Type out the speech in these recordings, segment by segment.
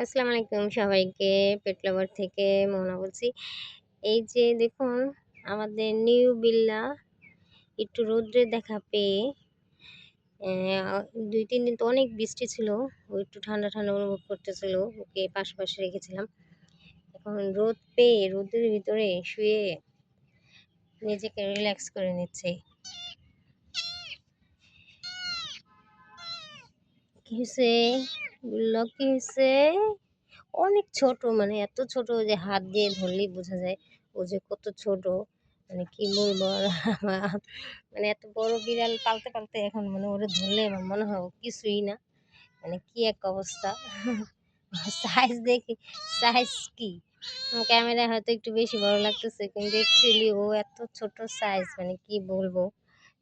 আসসালামু আলাইকুম সবাইকে। পেট লাভার থেকে মোহনা বলছি। এই যে দেখুন, আমাদের নিউ বিল্লা একটু রোদ্রে দেখা পেয়ে দুই তিন দিন তো অনেক বৃষ্টি ছিল, ও একটু ঠান্ডা ঠান্ডা অনুভব করতেছিল, ওকে পাশাপাশি রেখেছিলাম। এখন রোদ পেয়ে, রোদের ভিতরে শুয়ে নিজেকে রিল্যাক্স করে নিচ্ছে। কি হয়েছে বিল্লা কি অনেক ছোট মানে এত ছোট যে হাত দিয়ে ধরলেই বোঝা যায় ও যে কত ছোট। মানে কি বলব মানে এত বড় বিড়াল পালতে পালতে এখন মানে ওরে ধরলে আমার মনে হয় কিছুই না। মানে কি এক অবস্থা? সাইজ দেখি সাইজ কি? ক্যামেরা হয়তো একটু বেশি বড় লাগতেছে, কিন্তু অ্যাকচুয়ালি ও এত ছোট সাইজ মানে কি বলব?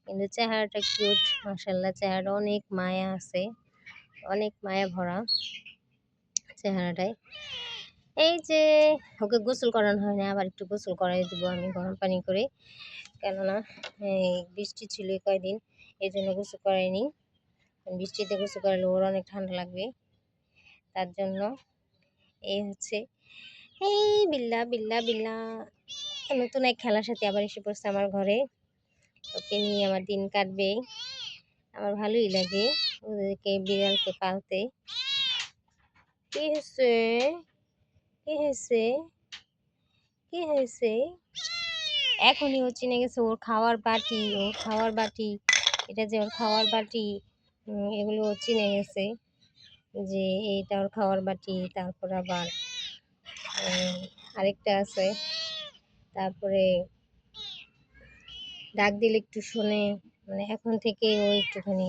কিন্তু চেহারাটা কিউট মাসাল্লাহ চেহারাটা অনেক মায়া আছে। অনেক মায়া ভরা চেহারাটায় এই যে ওকে গোসল করানো হয় না, আবার একটু গোসল করাই দিব আমি গরম পানি করে। কেননা বৃষ্টি ছিল কয়দিন, এই জন্য গোসল করাইনি। বৃষ্টিতে গোসল করালে ওর অনেক ঠান্ডা লাগবে। তার জন্য এই হচ্ছে, এই বিল্লা বিল্লা বিল্লা। নতুন এক খেলার সাথে আবার এসে পড়ছে আমার ঘরে। ওকে নিয়ে আমার দিন কাটবে। আমার ভালোই লাগে। ওদেরকে বিড়ালকে পালতে। কি হয়েছে? কি হয়েছে? কি হয়েছে? এখনই ও চিনে গেছে ওর খাওয়ার বাটি, ওর খাওয়ার বাটি। এটা যে ওর খাওয়ার বাটি এগুলো ও চিনে গেছে যে এইটা ওর খাওয়ার বাটি, তারপর আবার আরেকটা আছে। তারপরে ডাক দিলে একটু শুনে মানে এখন থেকে ও একটুখানি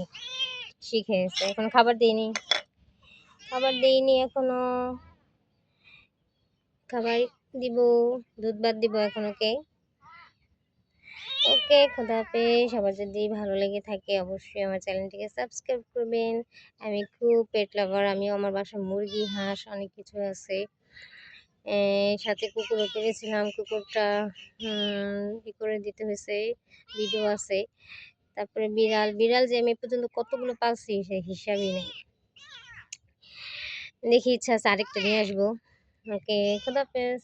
শিখে গেছে এখন খাবার দিইনি। খাবার দিইনি, এখনও। খাবার দিব, দুধ ভাত দিব এখন ওকে। ওকে, খোদা হাফেজ। সবার যদি ভালো লেগে থাকে, অবশ্যই আমার চ্যানেলটিকে সাবস্ক্রাইব করবেন। আমি খুব পেট লাভার আমিও আমার বাসায় মুরগি, হাঁস, অনেক কিছু আছে। সাথে কুকুরও কিনেছিলাম, কুকুরটা ই করে দিতে হয়েছে ভিডিও আছে। তারপরে বিড়াল বিড়াল যে আমি পর্যন্ত কতগুলো পালছি সে হিসাবই নেই। দেখি, ইচ্ছা আছে আরেকটা নিয়ে আসব। ওকে খোদা হাফেজ।